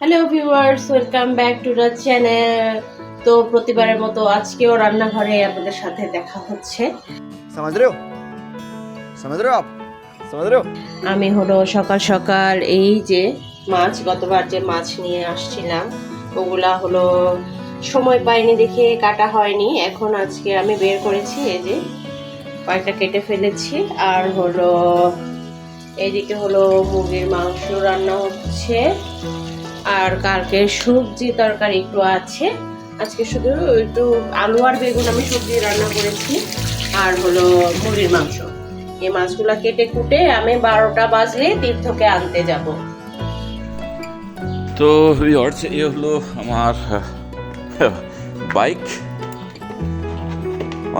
Hello viewers welcome back to the channel তো প্রতিবারের মতো আজকেও রান্নাঘরে আপনাদের সাথে দেখা হচ্ছে। আমি হলো সকাল সকাল এই যে মাছ গতবার যে মাছ নিয়ে আসছিলাম ওগুলা হলো সময় পাইনি দেখে কাটা হয়নি। এখন আজকে আমি বের করেছি এই যে কয়েকটা কেটে ফেলেছি। আর হলো এইদিকে হলো মুরগির মাংস রান্না হচ্ছে। আর কালকে সবজি তরকারি একটু আছে। আজকে শুধু একটু আলু আর বেগুন আমি সবজি রান্না করেছি, আর হলো মুরগির মাংস। এই মাছগুলো কেটে কুটে আমি বারোটা বাজলে তীর্থকে আনতে যাব। তো ভিউয়ার্স এই হলো আমার, বাইক।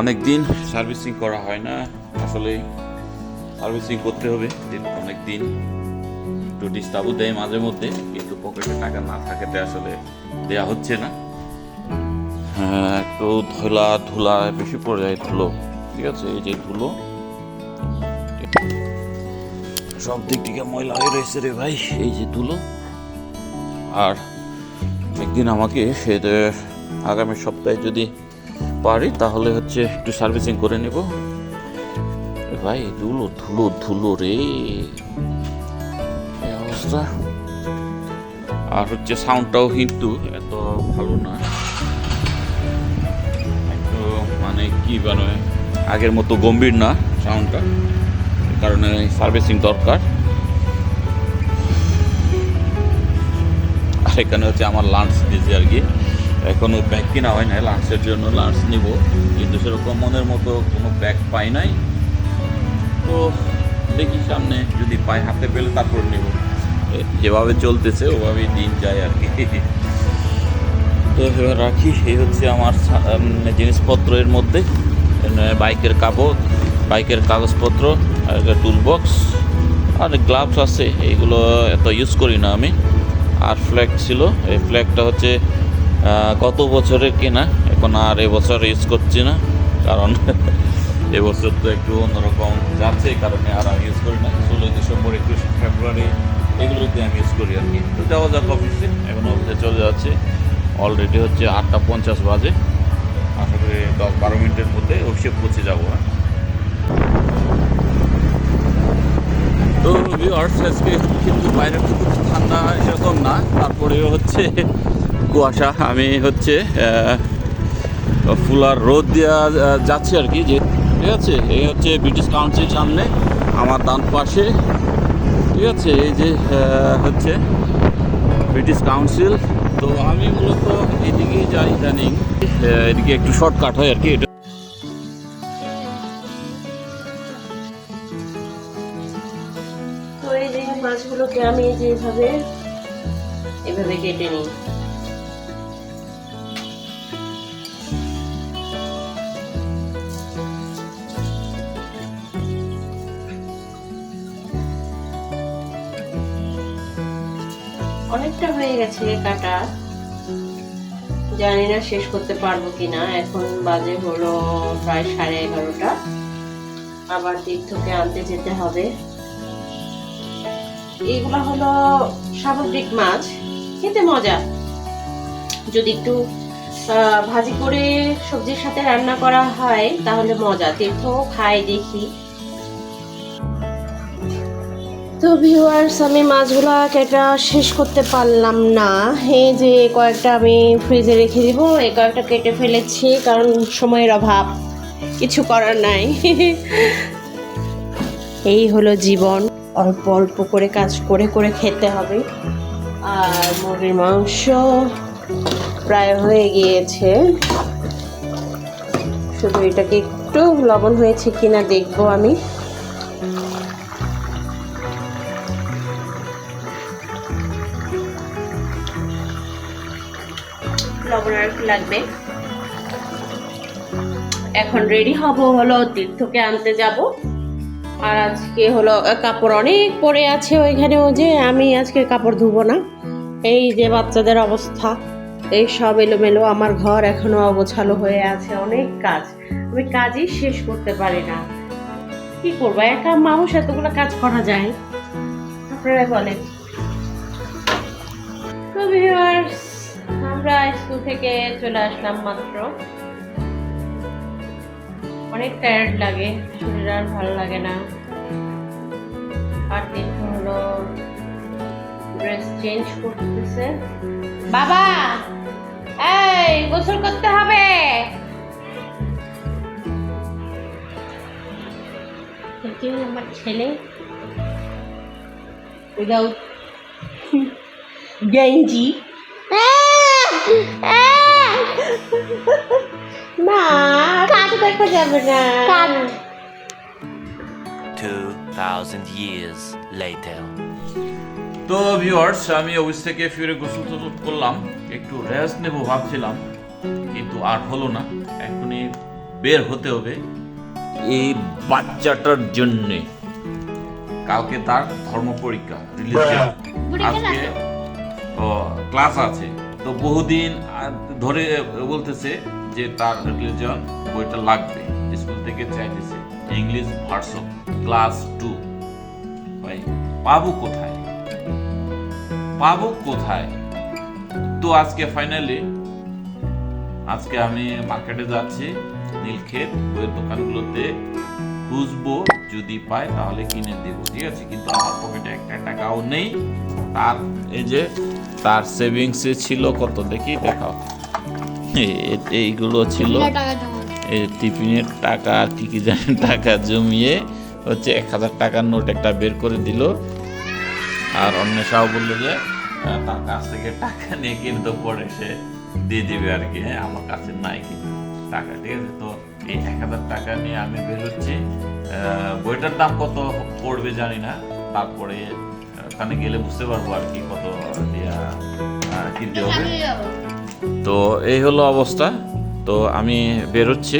অনেক দিন সার্ভিসিং করা হয় না, আসলে সার্ভিসিং করতে হবে অনেক দিন একটু ডিস্টার্বও দেয় মাঝে মধ্যে পকেটে টাকা না থাকাতে আসলে দেয়া হচ্ছে না। হ্যাঁ একটু ধুলা ধুলা বেশি পড়ে যায়, ধুলো। ঠিক আছে, এই যে ধুলো। সব দিক থেকে ময়লা হয়ে রয়েছে রে ভাই, এই যে ধুলো। আর একদিন আমাকে সেটা আগামী সপ্তাহে যদি পারি, তাহলে হচ্ছে একটু সার্ভিসিং করে নেব। ভাই, ধুলো ধুলো ধুলো রে। অবস্থা? আর হচ্ছে সাউন্ডটাও কিন্তু এত ভালো না। একটু মানে কি মানে আগের মতো গম্ভীর না সাউন্ডটা কারণে সার্ভিসিং দরকার। আর এখানে হচ্ছে আমার লাঞ্চ দিয়েছে আর কি। এখনও ব্যাগ কিনা হয় নাই লাঞ্চের জন্য লাঞ্চ নিব। কিন্তু সেরকম মনের মতো কোনো ব্যাগ পাই নাই। তো দেখি সামনে যদি পাই হাতে পেলে তারপর নিব। যেভাবে চলতেছে ওভাবেই দিন যায় আর কি। তো এবার রাখি এই হচ্ছে আমার সা- উম, জিনিসপত্র এর মধ্যে। বাইকের কাগজ বাইকের কাগজপত্র আর টুল বক্স আর গ্লাভস আছে এইগুলো এত ইউজ করি না আমি। আর ফ্ল্যাগ ছিল এই ফ্ল্যাগটা হচ্ছে গত বছরের কেনা এখন আর এবছর ইউজ করছি না কারণ এবছর তো একটু অন্যরকম যাচ্ছে কারণে আর আমি ইউজ করি না। ষোলোই ডিসেম্বর একুশে ফেব্রুয়ারি এগুলোতে আমি ইউজ করি আর কি, তো যাওয়া যাক অফিসে এখন অফিসে চলে যাচ্ছে। অলরেডি হচ্ছে আটটা পঞ্চাশ বাজে। আশা করি দশ বারো মিনিটের মধ্যে অফিসে পৌঁছে যাব হ্যাঁ। তো ভিউয়ার্স আজকে কিন্তু বাইরে খুব ঠান্ডা, এরকম না। তারপরেও হচ্ছে কুয়াশা। আমি হচ্ছে ফুলার রোদ দেওয়া যাচ্ছে আর কি। যে ঠিক আছে? এই হচ্ছে ব্রিটিশ কাউন্সিল সামনে, আমার ডান পাশে। ঠিক আছে, এই যে হচ্ছে ব্রিটিশ কাউন্সিল তো আমি মূলত এদিকেই যাই ইদানিং এদিকে একটু শর্টকাট হয় আর কি, এটা মাছগুলোকে আমি যেভাবে এভাবে কেটে নিই। অনেকটা হয়ে গেছে কাটা। জানি না শেষ করতে পারব কিনা। এখন বাজে হলো প্রায় সাড়ে এগারোটা। আবার তীর্থকে আনতে যেতে হবে। এগুলো হলো সামুদ্রিক মাছ। খেতে মজা। যদি একটু ভাজি করে সবজির সাথে রান্না করা হয়, তাহলে মজা। তীর্থ খাই দেখি। তো ভিউয়ার্স আমি মাছগুলা কেটা শেষ করতে পারলাম না। এই যে কয়েকটা আমি ফ্রিজে রেখে দিব, এই কয়েকটা কেটে ফেলেছি কারণ সময়ের অভাব, কিছু করার নাই। এই হলো জীবন, অল্প অল্প করে কাজ করে করে খেতে হবে। আর মুরগির মাংস প্রায় হয়ে গিয়েছে। শুধু এটাকে একটু লবণ হয়েছে কিনা দেখব আমি। লবণ লাগবে? এখন রেডি হব হলো তীর্থকে আনতে যাব। আর আজকে হলো কাপড় অনেক পরে আছে যে আমি আজকে কাপড় না। এই যে বাচ্চাদের অবস্থা, এই সব এলোমেলো আমার ঘর এখনও অগোছালো হয়ে আছে, অনেক কাজ। আমি কাজই শেষ করতে পারি না। কি করব, একা মানুষ এতগুলো কাজ করা যায়? আপনারা বলেন। স্কুল থেকে চলে আসলাম মাত্র। অনেক টায়ার্ড লাগে, শরীর আর ভালো লাগে না। আর দিন হলো ড্রেস চেঞ্জ করতেছে। বাবা! এই, গোসল করতে হবে! আমার ছেলে উইদাউট গেঞ্জি দেখা যাবে না। 2,000 years later. তো ভিউয়ার্স আমি অফিস থেকে ফিরে গোসল টোসল করলাম একটু রেস্ট নেব ভাবছিলাম কিন্তু আর হলো না এখনই বের হতে হবে এই বাচ্চাটার জন্যে। কালকে তার ধর্ম পরীক্ষা রিলিজিয়ান আজকে ক্লাস আছে। তো বহুদিন ধরে বলতেছে যে তার রিলিজন বইটা লাগবে, স্কুল থেকে চাইতেছে। English version class two. ভাই, পাবো কোথায়? পাবো কোথায়? তো আজকে ফাইনালি আজকে আমি মার্কেটে যাচ্ছি, নীলক্ষেত বইয়ের দোকানগুলোতে। খুঁজবো, যদি পাই তাহলে কিনে দেবো, ঠিক আছে? কিন্তু আমার পকেটে একটা টাকাও নেই। তার, এই যে, তার সেভিংসে ছিল কত? দেখি, দেখাও। এইগুলো ছিল। এই টিফিনের টাকা আর কি কি জানি টাকা জমিয়ে হচ্ছে এক হাজার টাকার নোট একটা বের করে দিল। আর অন্বেষাও বলল যে তার কাছ থেকে টাকা নিয়ে কিন্তু পরে সে দিয়ে দিবে আর কি। হ্যাঁ আমার কাছে নাই কিন্তু টাকা ঠিক আছে? তো এই এক হাজার টাকা নিয়ে আমি বেরোচ্ছি আহ, বইটার দাম কত পড়বে জানি না। তারপরে ওখানে গেলে বুঝতে পারব আর কি কত কিনতে হবে। তো এই হলো অবস্থা। তো আমি বেরোচ্ছি।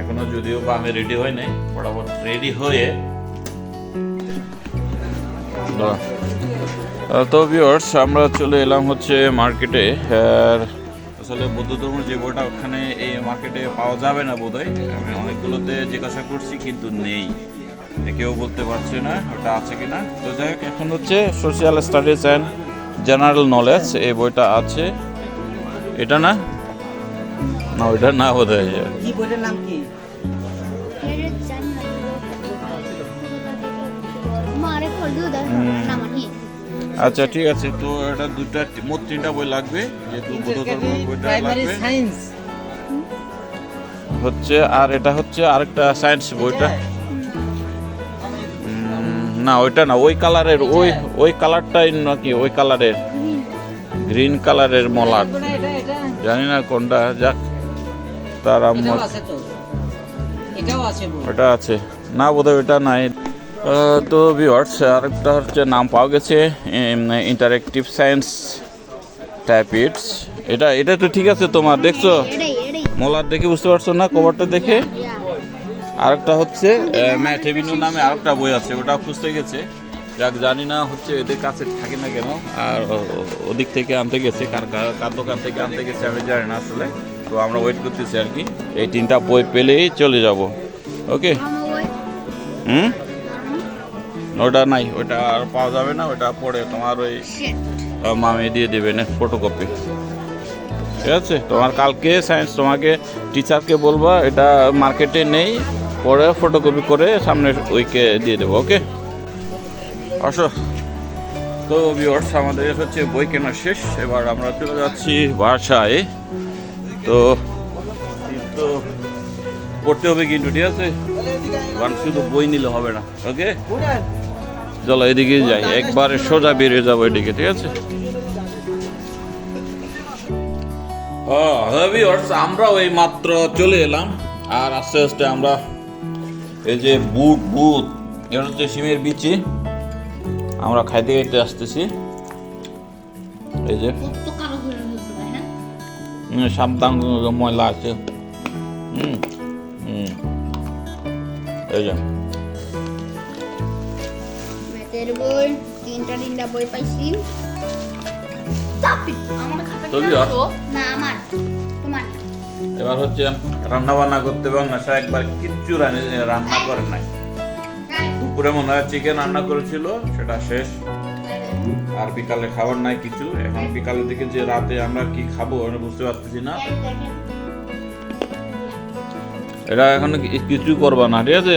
এখনও যদিও বা আমি রেডি হই নাই ফটাফট রেডি হয়ে তো ভিউয়ার্স আমরা চলে এলাম হচ্ছে মার্কেটে আর আসলে বৌদ্ধ ধর্মের যে বইটা ওখানে এই মার্কেটে পাওয়া যাবে না বোধহয়। আমি অনেকগুলোতে জিজ্ঞাসা করছি, কিন্তু নেই। কেউ বলতে পারছে না, ওটা আছে কিনা। তো যাই হোক, এখন হচ্ছে social studies and general knowledge এই বইটা আছে। এটা না? না ওইটা না বোধ হয় কি বইটার নাম কি? আচ্ছা ঠিক আছে তো এটা দুটা মোট তিনটা বই লাগবে যেহেতু বৌদ্ধ বইটা প্রাইমারি লাগবে। সায়েন্স হচ্ছে আর এটা হচ্ছে আরেকটা সায়েন্স বইটা। না ওইটা না ওই কালারের ওই ওই কালারটাই নাকি ওই কালারের গ্রিন কালারের মলাট। জানি না কোনটা যাক তার এটাও আমার আছে না বোধহয় ওটা নাই। তো ভিওয়ার্স আরেকটা হচ্ছে নাম পাওয়া গেছে ইন্টারেক্টিভ সায়েন্স টাইপিটস এটা এটা তো ঠিক আছে তোমার দেখছ? মোলার দেখে বুঝতে পারছ না কভারটা দেখে? আরেকটা হচ্ছে ম্যাথ এভিনিউ নামে আরেকটা বই আছে ওটা খুঁজতে গেছে। যাক জানি না হচ্ছে এদের কাছে থাকে না কেন। আর ওদিক থেকে আনতে গেছে কার কার কার দোকান থেকে আনতে গেছে আমি জানি না আসলে। তো আমরা ওয়েট করতেছি আর কি। এই তিনটা বই পেলেই চলে যাব। ওকে হুম? ওটা নাই ওটা আর পাওয়া যাবে না ওটা পরে তোমার ওই মামি দিয়ে দেবে না ফটোকপি ঠিক আছে? তোমার কালকে সায়েন্স তোমাকে টিচারকে বলবা এটা মার্কেটে নেই পরে ফটোকপি করে সামনের উইকে দিয়ে দেবো ওকে আসো। তো ভিউয়ার্স আমাদের হচ্ছে বই কেনা শেষ। এবার আমরা চলে যাচ্ছি বাসায়। তো তো পড়তে হবে কিন্তু, ঠিক আছে? কারণ শুধু বই নিলে হবে না ওকে চলো এদিকে যাই, একবারে সোজা বেরিয়ে যাব এদিকে, ঠিক আছে? ভিউয়ার্স আমরাও এই মাত্র চলে এলাম। আর আস্তে আস্তে আমরা এই যে বুট বুট, এটা হচ্ছে সিমের বিচি। আমরা খাইতে খাইতে আসতেছি। এই যে। সাবধান ময়লা আছে। হুম হুম। এই যে। বই তিনটা তিনটা বই পাইছি। আমার খাতা তো? ভিউয়ার্স না আমার। তোমার? এবার হচ্ছে রান্না বান্না করতে এবং নেশা একবার কিচ্ছু রানি- রান্না করে নাই। দুপুরে মনে হয় চিকেন রান্না করেছিল সেটা শেষ। আর বিকালে খাবার নাই কিছু। এখন বিকালের দিকে যে রাতে আমরা কি খাব আমি বুঝতে পারতেছি না। এটা এখন কিছু করবা না ঠিক আছে?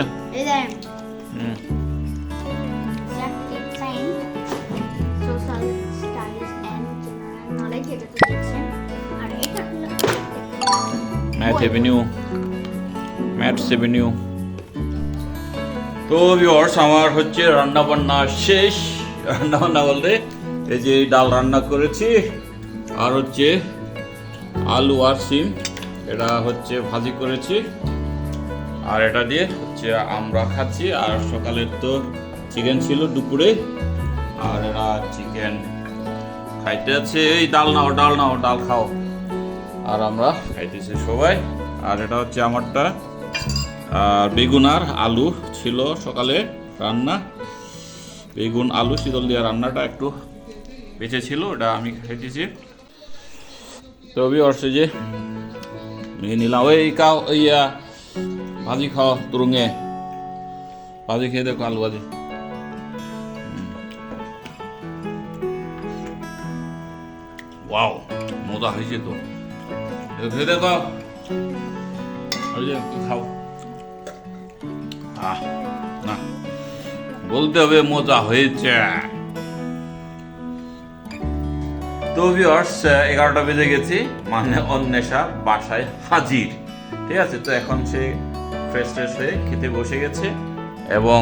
ম্যাথ এভিনিউ ম্যাথস এভিনিউ তো ভিউয়ার্স আমার হচ্ছে রান্না বান্না শেষ। রান্না বান্না বলতে এই যে ডাল রান্না করেছি, আর হচ্ছে আলু আর সিম, এটা হচ্ছে ভাজি করেছি। আর এটা দিয়ে হচ্ছে আমরা খাচ্ছি, আর সকালের তো চিকেন ছিল দুপুরে, আর এরা চিকেন খাইতে আছে। এই ডাল নাও ডাল নাও, ডাল খাও। আর আমরা খাইতেছি সবাই। আর এটা হচ্ছে আমারটা। আর বেগুন আর আলু ছিল সকালে রান্না। বেগুন, আলু, শীতল দিয়ে রান্নাটা একটু বেঁচে ছিল, ওটা আমি খাইতেছি। তো অর্থে যে নিয়ে নিলাম। ওই কাও ইয়া ভাজি খাও তুরুঙে ভাজি খেয়ে দেখো আলু ভাজি। ওয়াও, মজা হয়েছে তো। খেয়ে দেখো। খাও? না, বলতে হবে মজা হয়েছে। তো ভিউয়ার্স এগারোটা বেজে গেছি মানে অন্বেষা বাসায় হাজির। ঠিক আছে, তো এখন সে ফ্রেশ ফ্রেশ হয়ে খেতে বসে গেছে এবং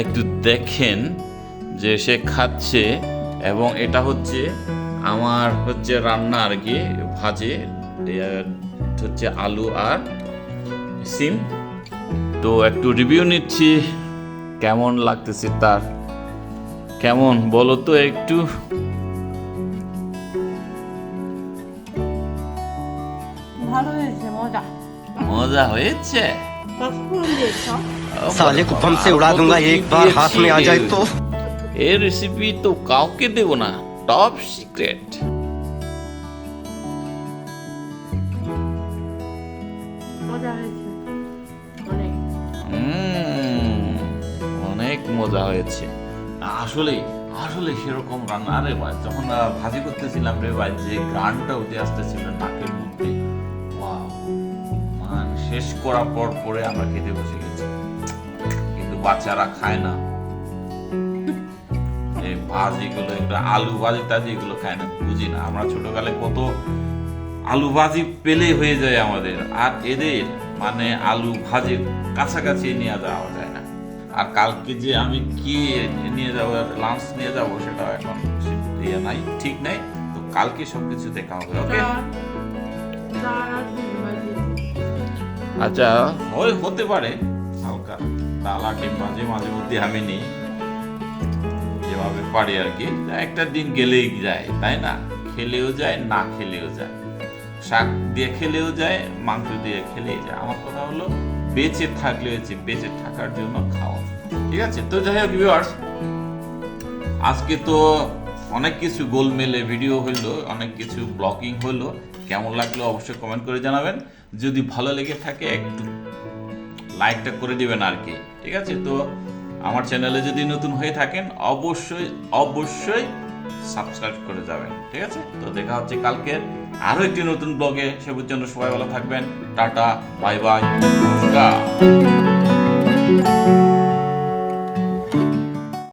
একটু দেখেন যে সে খাচ্ছে এবং এটা হচ্ছে আমার হচ্ছে রান্না আর কি, ভাজে হচ্ছে আলু আর সিম। তো একটু রিভিউ নিচ্ছি কেমন লাগতেছে তার কেমন বলো তো একটু ভালো হয়েছে মজা মজা হয়েছে পাঁচফোড়ন দিয়েছ साले को बम से उड़ा दूंगा एक बार हाथ में आ जाए तो এই রেসিপি তো কাউকে দেব না টপ সিক্রেট মজা মজা হয়েছে। আসলে আসলে সেরকম রান্না আরে ভাই, যখন ভাজি করতেছিলাম রে ভাই, যে গানটা উঠে আসতেছিল নাকের মধ্যে মান, শেষ করার পর পরে আমরা খেতে বসে গেছি। কিন্তু বাচ্চারা খায় না। এই ভাজিগুলো একটা আলু ভাজি টাজি এগুলো খায় না, বুঝি না। আমরা ছোটকালে কত আলু ভাজি পেলেই হয়ে যায় আমাদের। আর এদের মানে আলু ভাজির কাছাকাছি নিয়ে যাওয়া আর কালকে যে আমি কি নিয়ে যাব লাঞ্চ নিয়ে যাব সেটা এখন ইয়ে নাই ঠিক নাই। তো কালকে সব সবকিছু দেখা হবে ওকে? আচ্ছা। হয় হতে পারে হালকা। ডাল আর ডিম মাঝে মাঝে মধ্যে আমি নিই। যেভাবে পারি আর কি। একটা দিন গেলেই যায় তাই না? খেলেও যায় না খেলেও যায়। শাক দিয়ে খেলেও যায় মাংস দিয়ে খেলেই যায়। আমার কথা হলো বেঁচে থাকলে হয়েছে বেঁচে থাকার জন্য খাওয়া। ঠিক আছে? তো যাই হোক আজকে তো অনেক কিছু গোলমেলে ভিডিও হইল, অনেক কিছু ব্লগিং হইল। কেমন লাগল অবশ্যই কমেন্ট করে জানাবেন। যদি ভালো লেগে থাকে, একটু লাইকটা করে দিবেন আর কি। ঠিক আছে? তো আমার চ্যানেলে যদি নতুন হয়ে থাকেন, অবশ্যই অবশ্যই সাবস্ক্রাইব করে যাবেন। ঠিক আছে? তো দেখা হচ্ছে কালকে আরও একটি নতুন ব্লগে সে পর্যন্ত সবাই ভালো থাকবেন। টাটা বাই বাই নমস্কার।